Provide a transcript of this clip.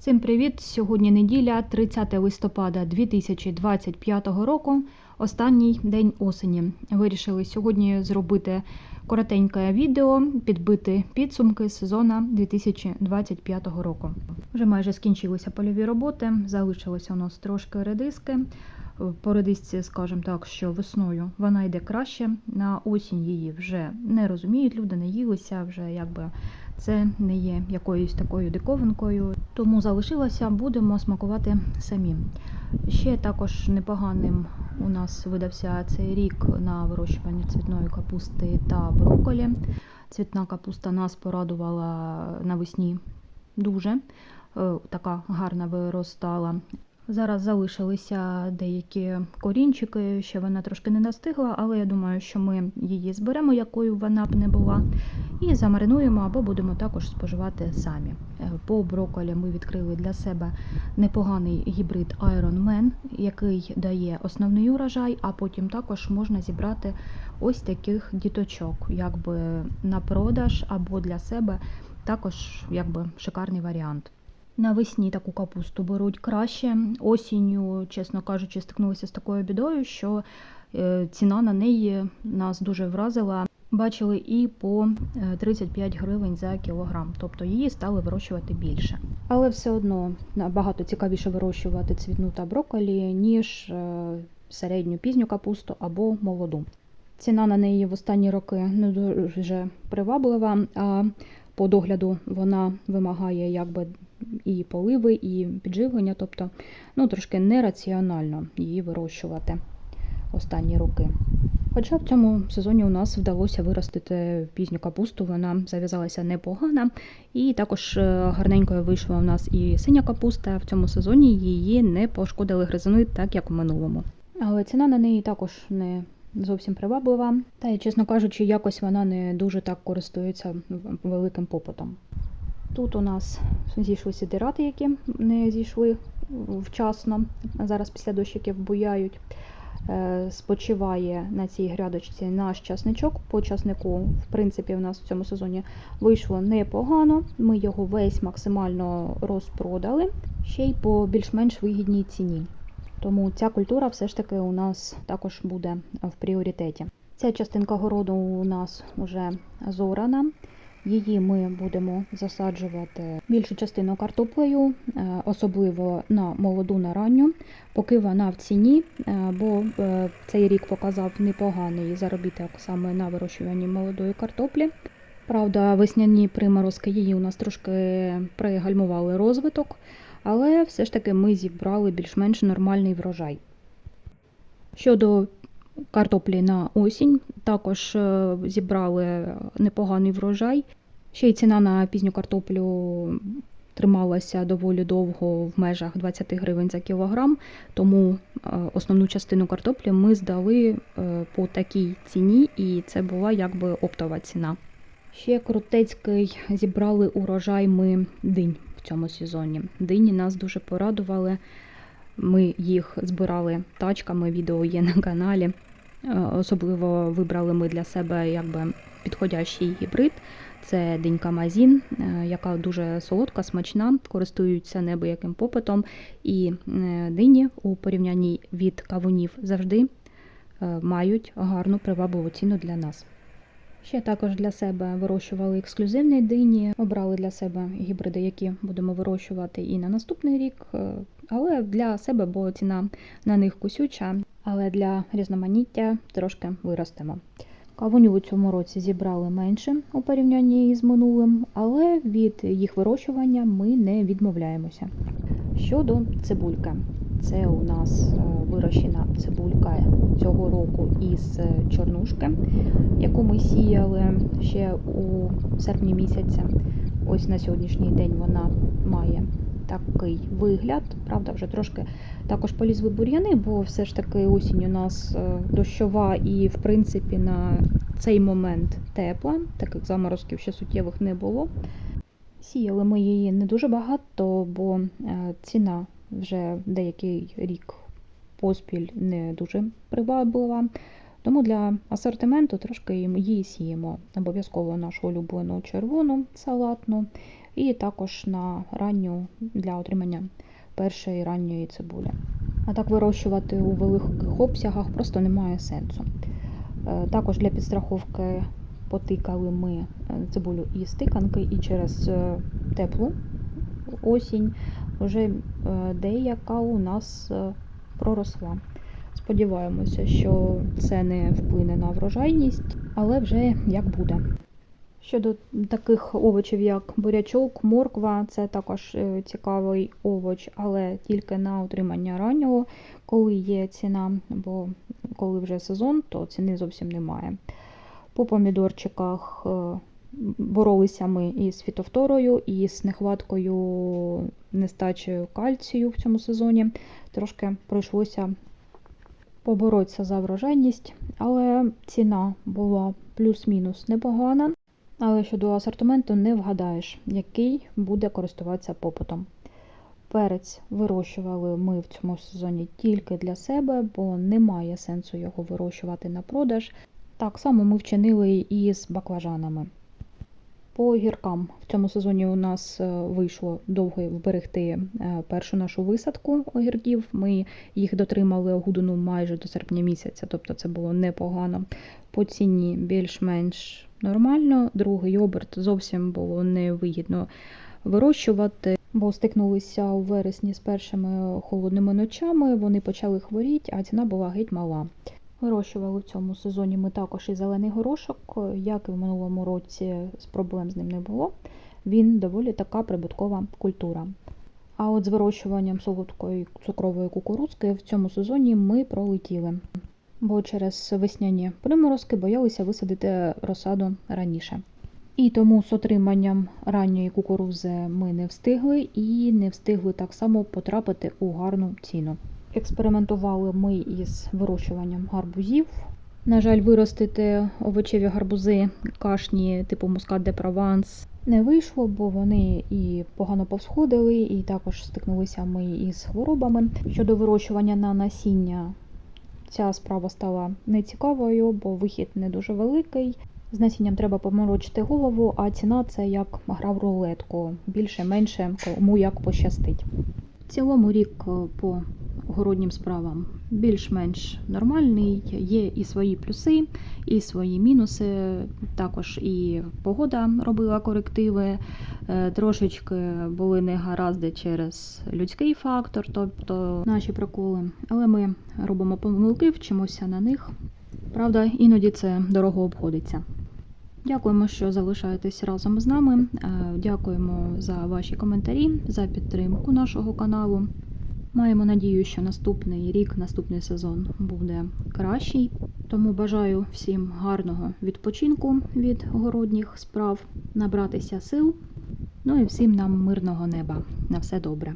Всім привіт! Сьогодні неділя, 30 листопада 2025 року. Останній день осені. Вирішили сьогодні зробити коротеньке відео, підбити підсумки сезону 2025 року. Вже майже скінчилися польові роботи, залишилося у нас трошки редиски. По редисці, скажімо так, що весною вона йде краще. На осінь її вже не розуміють, люди не їлися, вже якби це не є якоюсь такою диковинкою. Тому залишилося, будемо смакувати самі. Ще також непоганим у нас видався цей рік на вирощування цвітної капусти та брокколі. Цвітна капуста нас порадувала навесні дуже. Е, Така гарна виростала. Зараз залишилися деякі корінчики, ще вона трошки не настигла, але я думаю, що ми її зберемо, якою вона б не була, і замаринуємо або будемо також споживати самі. Е, По брокколі ми відкрили для себе непоганий гібрид Iron Man, який дає основний урожай, а потім також можна зібрати ось таких діточок, якби на продаж або для себе. Також якби шикарний варіант. Навесні таку капусту беруть краще. Осінню, чесно кажучи, стикнулися з такою бідою, що е, ціна на неї нас дуже вразила. Бачили і по е, 35 гривень за кілограм, тобто її стали вирощувати більше. Але все одно набагато цікавіше вирощувати цвітну та брокколі, ніж е, середню пізню капусту або молоду. Ціна на неї в останні роки не дуже приваблива, а по догляду вона вимагає якби і поливи, і підживлення, тобто ну, трошки нераціонально її вирощувати останні роки. Хоча в цьому сезоні у нас вдалося виростити пізню капусту, вона зав'язалася непогано, і також е, гарненькою вийшла у нас і синя капуста. В цьому сезоні її не пошкодили гризуни, так як у минулому. Але ціна на неї також не зовсім приваблива. Та й, чесно кажучи, якось вона не дуже так користується великим попитом. Тут у нас зійшли сидирати, які не зійшли вчасно. Зараз після дощиків буяють. Е, Спочиває на цій грядочці наш часничок. По часнику, в принципі, у нас в цьому сезоні вийшло непогано. Ми його весь максимально розпродали, ще й по більш-менш вигідній ціні. Тому ця культура все ж таки у нас також буде в пріоритеті. Ця частинка городу у нас вже зорана. Її ми будемо засаджувати більшу частину картоплею, е, особливо на молоду на ранню, поки вона в ціні, е, бо е, цей рік показав непоганий заробіток саме на вирощуванні молодої картоплі. Правда, весняні приморозки її у нас трошки пригальмували розвиток, але все ж таки ми зібрали більш-менш нормальний врожай. Щодо картоплі на осінь, також е, зібрали непоганий врожай. Ще й ціна на пізню картоплю трималася доволі довго в межах 20 гривень за кілограм, тому е, основну частину картоплі ми здали е, по такій ціні, і це була якби оптова ціна. Ще крутецький зібрали урожай ми динь в цьому сезоні. Дині нас дуже порадували. Ми їх збирали тачками, відео є на каналі. Е, Особливо вибрали ми для себе якби підходящий гібрид. Це динька Мазін, е, яка дуже солодка, смачна, користуються неабияким попитом. І е, дині у порівнянні від кавунів завжди мають гарну привабливу ціну для нас. Ще також для себе вирощували ексклюзивні дині, обрали для себе гібриди, які будемо вирощувати і на наступний рік. е, Але для себе, бо ціна на них кусюча, але для різноманіття трошки виростемо. Кавунів у цьому році зібрали менше у порівнянні з минулим, але від їх вирощування ми не відмовляємося. Щодо цибульки, це у нас е, вирощена цибулька цього року із е, чорнушки, яку ми сіяли ще у серпні місяці. Ось на сьогоднішній день вона має такий вигляд. Правда, вже трошки також полізли бур'яни, бо все ж таки осінь у нас е, дощова і, в принципі, на цей момент тепла, таких заморозків ще суттєвих не було. Сіяли ми її не дуже багато, бо ціна вже деякий рік поспіль не дуже приваблива. Тому для асортименту трошки її сіємо. Обов'язково нашу улюблену червону салатну і також на ранню для отримання першої ранньої цибулі. А так вирощувати у великих обсягах просто немає сенсу. Е, Також для підстраховки потикали ми е, цибулю із тиканки і через е, теплу осінь вже е, деяка у нас е, проросла. Сподіваємося, що це не вплине на врожайність, але вже як буде. Щодо таких овочів, як бурячок, морква, це також е, цікавий овоч, але тільки на утримання раннього, коли є ціна, бо коли вже сезон, то ціни зовсім немає. По помідорчиках боролися ми із фітофторою, і з нехваткою нестачею кальцію в цьому сезоні. Трошки прийшлося поборотися за врожайність, але ціна була плюс-мінус непогана. Але щодо асортименту не вгадаєш, який буде користуватися попитом. Перець вирощували ми в цьому сезоні тільки для себе, бо немає сенсу його вирощувати на продаж. Так само ми вчинили і з баклажанами. По огіркам в цьому сезоні у нас е, вийшло довго вберегти е, першу нашу висадку огірків. Ми їх дотримали огудину майже до серпня місяця, тобто це було непогано. По ціні більш-менш нормально. Другий оберт зовсім було невигідно вирощувати, бо стикнулися у вересні з першими холодними ночами. Вони почали хворіти, а ціна була геть мала. Вирощували в цьому сезоні ми також і зелений горошок, як і в минулому році з проблем з ним не було. Він доволі така прибуткова культура. А от з вирощуванням солодкої цукрової кукурудзки в цьому сезоні ми пролетіли, бо через весняні приморозки боялися висадити розсаду раніше. І тому з отриманням ранньої кукурудзи ми не встигли і не встигли так само потрапити у гарну ціну. Експериментували ми із вирощуванням гарбузів. На жаль, виростити овочеві гарбузи кашні типу мускат де прованс не вийшло, бо вони і погано повсходили, і також стикнулися ми із хворобами. Щодо вирощування на насіння, ця справа стала нецікавою, бо вихід не дуже великий. З насінням треба поморочити голову, а ціна це як гра в рулетку. Більше-менше кому як пощастить. Цілому рік е, по городнім справам більш-менш нормальний. Є і свої плюси, і свої мінуси. Також і погода робила корективи. Е, Трошечки були негаразди через людський фактор, тобто наші приколи. Але ми робимо помилки, вчимося на них. Правда, іноді це дорого обходиться. Дякуємо, що залишаєтесь разом з нами. Е, Дякуємо за ваші коментарі, за підтримку нашого каналу. Маємо надію, що наступний рік, наступний сезон буде кращий. Тому бажаю всім гарного відпочинку від городніх справ, набратися сил. Ну і всім нам мирного неба. На все добре.